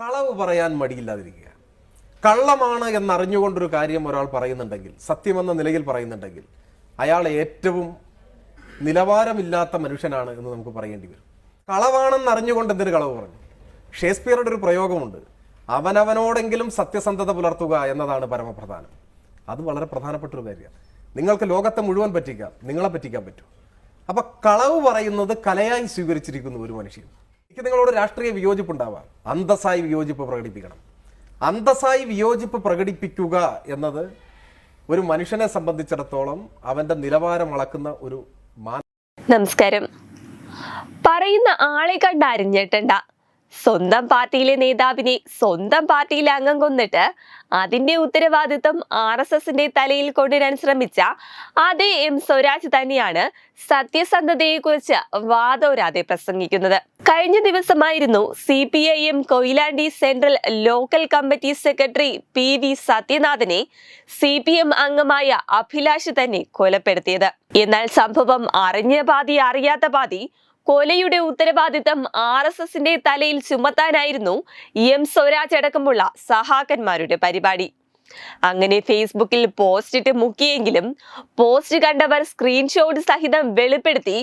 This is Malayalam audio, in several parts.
കളവ് പറയാൻ മടിയില്ലാതിരിക്കുക. കള്ളമാണ് എന്നറിഞ്ഞുകൊണ്ടൊരു കാര്യം ഒരാൾ പറയുന്നുണ്ടെങ്കിൽ സത്യമെന്ന നിലയിൽ പറയുന്നുണ്ടെങ്കിൽ അയാൾ ഏറ്റവും നിലവാരമില്ലാത്ത മനുഷ്യനാണ് എന്ന് നമുക്ക് പറയേണ്ടി വരും. കളവാണെന്ന് അറിഞ്ഞുകൊണ്ട് എന്തൊരു കളവ് പറഞ്ഞു? ഷേക്സ്പിയറുടെ ഒരു പ്രയോഗമുണ്ട്. അവനവനോടെങ്കിലും സത്യസന്ധത പുലർത്തുക എന്നതാണ് പരമപ്രധാനം. അത് വളരെ പ്രധാനപ്പെട്ട ഒരു കാര്യമാണ്. നിങ്ങൾക്ക് ലോകത്തെ മുഴുവൻ പറ്റിക്കാം നിങ്ങളെ പറ്റിക്കാൻ പറ്റും. അപ്പൊ കളവ് പറയുന്നത് കലയായി സ്വീകരിച്ചിരിക്കുന്നു ഒരു മനുഷ്യൻ. എനിക്ക് നിങ്ങളോട് രാഷ്ട്രീയ വിയോജിപ്പ് ഉണ്ടാവാം. അന്തസ്സായി വിയോജിപ്പ് പ്രകടിപ്പിക്കണം. അന്തസ്സായി വിയോജിപ്പ് പ്രകടിപ്പിക്കുക എന്നത് ഒരു മനുഷ്യനെ സംബന്ധിച്ചിടത്തോളം അവന്റെ നിലവാരം അളക്കുന്ന ഒരു നമസ്കാരം. പറയുന്ന ആളെ കണ്ട് അരിഞ്ഞിട്ടണ്ട. സ്വന്തം പാർട്ടിയിലെ നേതാവിനെ സ്വന്തം പാർട്ടിയിലെ അംഗം കൊന്നിട്ട് അതിന്റെ ഉത്തരവാദിത്വം ആർ എസ് എസിന്റെ തലയിൽ കൊണ്ടുവരാൻ ശ്രമിച്ച അതേ എം സ്വരാജ് തന്നെയാണ് സത്യസന്ധതയെക്കുറിച്ച് വാദോരാതെ പ്രസംഗിക്കുന്നത്. കഴിഞ്ഞ ദിവസമായിരുന്നു C P I M Koyilandy central local committee secretary P V സത്യനാഥനെ C P M അംഗമായ അഭിലാഷ് തന്നെ കൊലപ്പെടുത്തിയത്. എന്നാൽ സംഭവം അറിഞ്ഞ പാതി അറിയാത്ത പാതി കൊലയുടെ ഉത്തരവാദിത്തം ആർ എസ് എസിന്റെ തലയിൽ ചുമത്താനായിരുന്നു എം സ്വരാജ് അടക്കമുള്ള സഹാക്കന്മാരുടെ പരിപാടി. അങ്ങനെ ഫേസ്ബുക്കിൽ പോസ്റ്റ് ഇട്ട് മുക്കിയെങ്കിലും പോസ്റ്റ് കണ്ടവർ സ്ക്രീൻഷോട്ട് സഹിതം വെളിപ്പെടുത്തി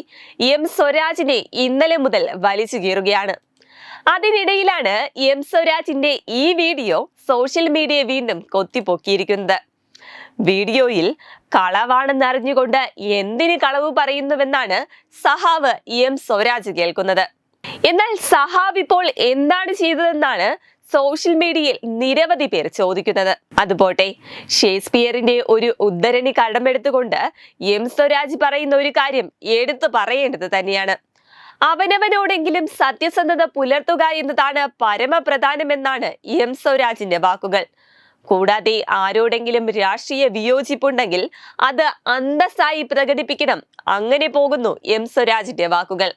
എം സ്വരാജിനെ ഇന്നലെ മുതൽ വലിച്ചു കീറുകയാണ്. അതിനിടയിലാണ് എം സ്വരാജിന്റെ ഈ വീഡിയോ സോഷ്യൽ മീഡിയ വീണ്ടും കൊത്തിപ്പൊക്കിയിരിക്കുന്നത്. വീഡിയോയിൽ കളവാണെന്നറിഞ്ഞുകൊണ്ട് എന്തിന് കളവ് പറയുന്നുവെന്നാണ് സഹാവ് എം സ്വരാജ് കേൾക്കുന്നത്. എന്നാൽ സഹാബ് ഇപ്പോൾ എന്താണ് ചെയ്തതെന്നാണ് സോഷ്യൽ മീഡിയയിൽ നിരവധി പേർ ചോദിക്കുന്നത്. അതുപോട്ടെ ഷേക്സ്പിയറിന്റെ ഒരു ഉദ്ധരണി കടമെടുത്തുകൊണ്ട് എം സ്വരാജ് പറയുന്ന ഒരു കാര്യം എടുത്തു പറയേണ്ടത് തന്നെയാണ്. അവനവനോടെങ്കിലും സത്യസന്ധത പുലർത്തുക എന്നതാണ് പരമപ്രധാനമെന്നാണ് എം സ്വരാജിന്റെ വാക്കുകൾ. കൂടാതെ ആരോടെങ്കിലും രാഷ്ട്രീയ വിയോജിപ്പുണ്ടെങ്കിൽ അത് അന്തസ്സായി പ്രകടിപ്പിക്കണം. അങ്ങനെ പോകുന്നു എം സ്വരാജിന്റെ വാക്കുകൾ.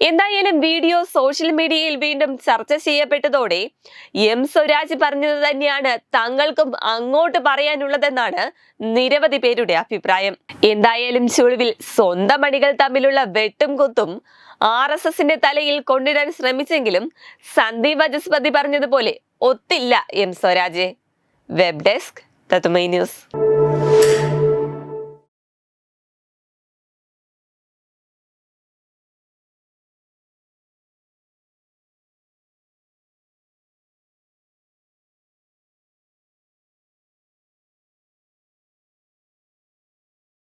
എന്തായാലും വീഡിയോ സോഷ്യൽ മീഡിയയിൽ വീണ്ടും ചർച്ച ചെയ്യപ്പെട്ടതോടെ എം സ്വരാജ് പറഞ്ഞത് തന്നെയാണ് തങ്ങൾക്കും അങ്ങോട്ട് പറയാനുള്ളതെന്നാണ് നിരവധി പേരുടെ അഭിപ്രായം. എന്തായാലും ചുളിവിൽ സ്വന്തം അണികൾ തമ്മിലുള്ള വെട്ടും കുത്തും ആർ എസ് എസിന്റെ തലയിൽ കൊണ്ടിടാൻ ശ്രമിച്ചെങ്കിലും സന്ദീപ് വജസ്പതി പറഞ്ഞതുപോലെ ഒത്തില്ല എം സ്വരാജ്. വെബ് ഡെസ്ക് തത്തുമൈ ന്യൂസ്